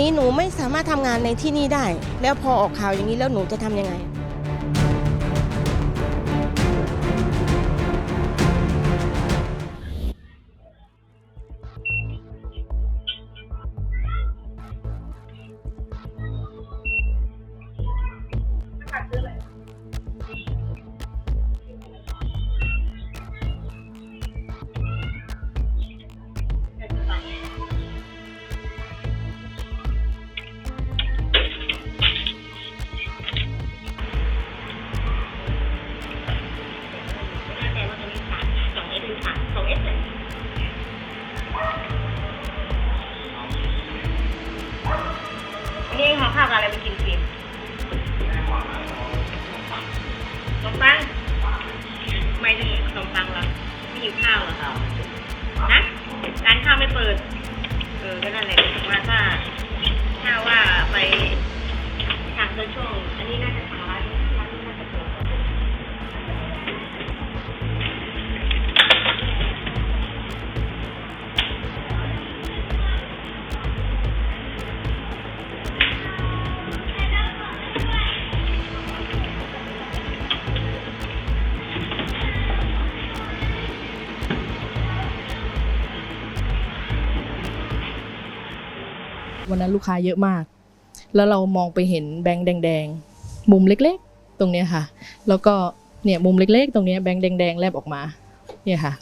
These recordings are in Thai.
นี้หนูไม่สามารถทำงานในที่นี่ได้แล้วพอออกข่าวอย่างนี้แล้วหนูจะทำยังไง อข้าอะไรไปกินฟรีขนมปังไม่ถึงขนมปังเหรอไม่หิวข้าวเหรอนะร้านข้าวไม่เปิด เออก็นั่นแหละว่าถ้าถ้าว่าไปทางช่วงอันนี้น่าจะ วันนั้นลูกค้าเยอะมาก แล้วเรามองไปเห็นแบงค์แดง ๆ มุมเล็กๆ ตรงเนี้ยค่ะ แล้วก็เนี่ยมุมเล็ก ๆ ตรงเนี้ยแบงค์แดง ๆ แลบออกมา เนี่ยค่ะ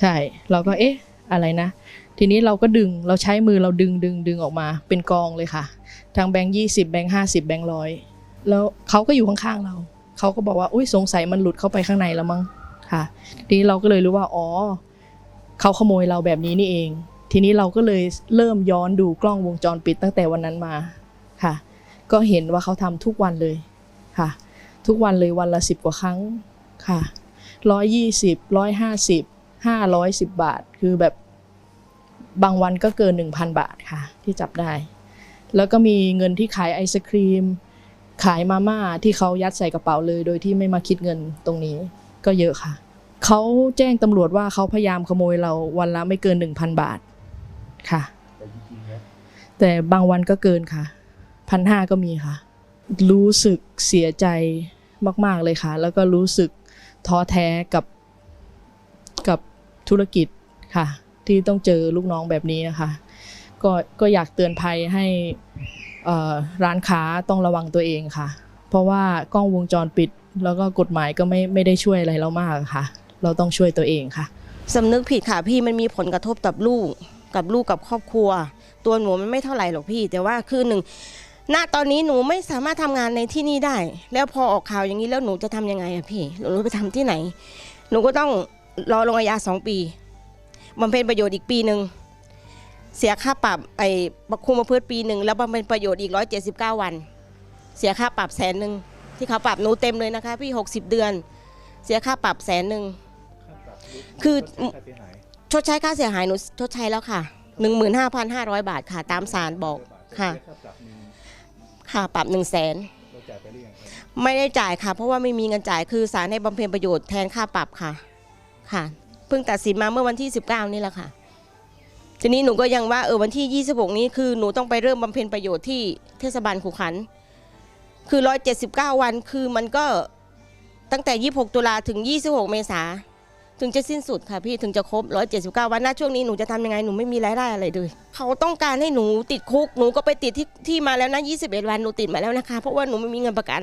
ใช่ เราก็เอ๊ะอะไรนะ ทีนี้เราก็ดึงเราใช้มือเราดึงดึงดึงออกมา เป็นกองเลยค่ะทั้งแบงค์ยี่สิบแบงค์ห้าสิบแบงค์ร้อยแล้วเขาก็อยู่ข้างๆเราเขาก็บอกว่าอุ้ยสงสัยมันหลุดเข้าไปข้างในแล้วมั้งค่ะ ทีนี้เราก็เลยรู้ว่าอ๋อเขาขโมยเราแบบนี้นี่เอง ทีนี้เราก็เลยเริ่มย้อนดูกล้องวงจรปิดตั้งแต่วันนั้นมาค่ะ ก็เห็นว่าเขาทำทุกวันเลยค่ะ ทุกวันเลยวันละสิบกว่าครั้งค่ะร้อยยี่สิบร้อยห้าสิบห้าร้อยสิบบาท คือแบบบางวันก็เกินหนึ่งพันบาทค่ะ ที่จับได้ แล้วก็มีเงินที่ขายไอศครีม ขายมาม่าที่เขายัดใส่กระเป๋าเลย โดยที่ไม่มาคิดเงินตรงนี้ก็เยอะค่ะเขาแจ้งตำรวจว่าเขาพยายามขโมยเราวันละไม่เกินหนึ่งพันบาท ค่ะ แต่จริงๆแล้วแต่บางวันก็เกินค่ะพันห้าก็มีค่ะ รู้สึกเสียใจมาก ๆเลยค่ะ แล้วก็รู้สึกท้อแท้กับกับธุรกิจค่ะ ที่ต้องเจอลูกน้องแบบนี้นะคะก็ก็อยากเตือนภัยให้เอ่อร้านค้าต้องระวังตัวเองค่ะ เพราะว่ากล้องวงจรปิดแล้วก็กฎหมายก็ไม่ไม่ได้ช่วยอะไรเรามากค่ะ เราต้องช่วยตัวเองค่ะสำนึกผิดค่ะพี่มันมีผลกระทบกับลูก กับลูกกับครอบครัว ตัวหนูมันไม่เท่าไหร่หรอกพี่ แต่ว่าคือหนึ่งณตอนนี้หนูไม่สามารถทำงานในที่นี่ได้ แล้วพอออกข่าวอย่างนี้แล้วหนูจะทำยังไงอะพี่หนูไปทำที่ไหน หนูก็ต้องรอลงอาญาสองปีบำเพ็ญประโยชน์อีกปีหนึ่งเสียค่าปรับไอ้ประคุมประพฤติปีหนึ่งแล้วบำเพ็ญประโยชน์อีกร้อยเจ็ดสิบเก้าวัน เสียค่าปรับแสนหนึ่งที่เขาปรับหนูเต็มเลยนะคะ พี่หกสิบเดือน เสียค่าปรับแสนหนึ่งคือค่าเสียหาย ชดใช้ค่าเสียหายหนูชดใช้แล้วค่ะ 15,500 บาทค่ะ ตามศาลบอกค่ะค่าปรับหนึ่งค่ะปรับ1 0 0 0 0แสนไม่ได้จ่ายค่ะ เพราะว่าไม่มีเงินจ่ายคือศาลให้บำเพ็ญประโยชน์แทนค่าปรับค่ะ ค่ะ เพิ่งตัดสินมาเมื่อวันที่ 19 นี่แหละค่ะ ทีนี้หนูก็ยังว่าเออวันที่ 26 นี้คือหนูต้องไปเริ่มบำเพ็ญประโยชน์ที่เทศบาลขุขัน คือ 179 วันคือมันก็ตั้งแต่ 26 ตุลาถึง 26 เมษา ถึงจะสิ้นสุดค่ะพี่ถึงจะครบ 179 วันหน้าช่วงนี้หนูจะทำยังไงหนูไม่มีรายได้อะไรเลยเขาต้องการให้หนูติดคุกหนูก็ไปติดที่ที่มาแล้วนะ 21 วันหนูติดมาแล้วนะคะ เพราะว่าหนูไม่มีเงินประกัน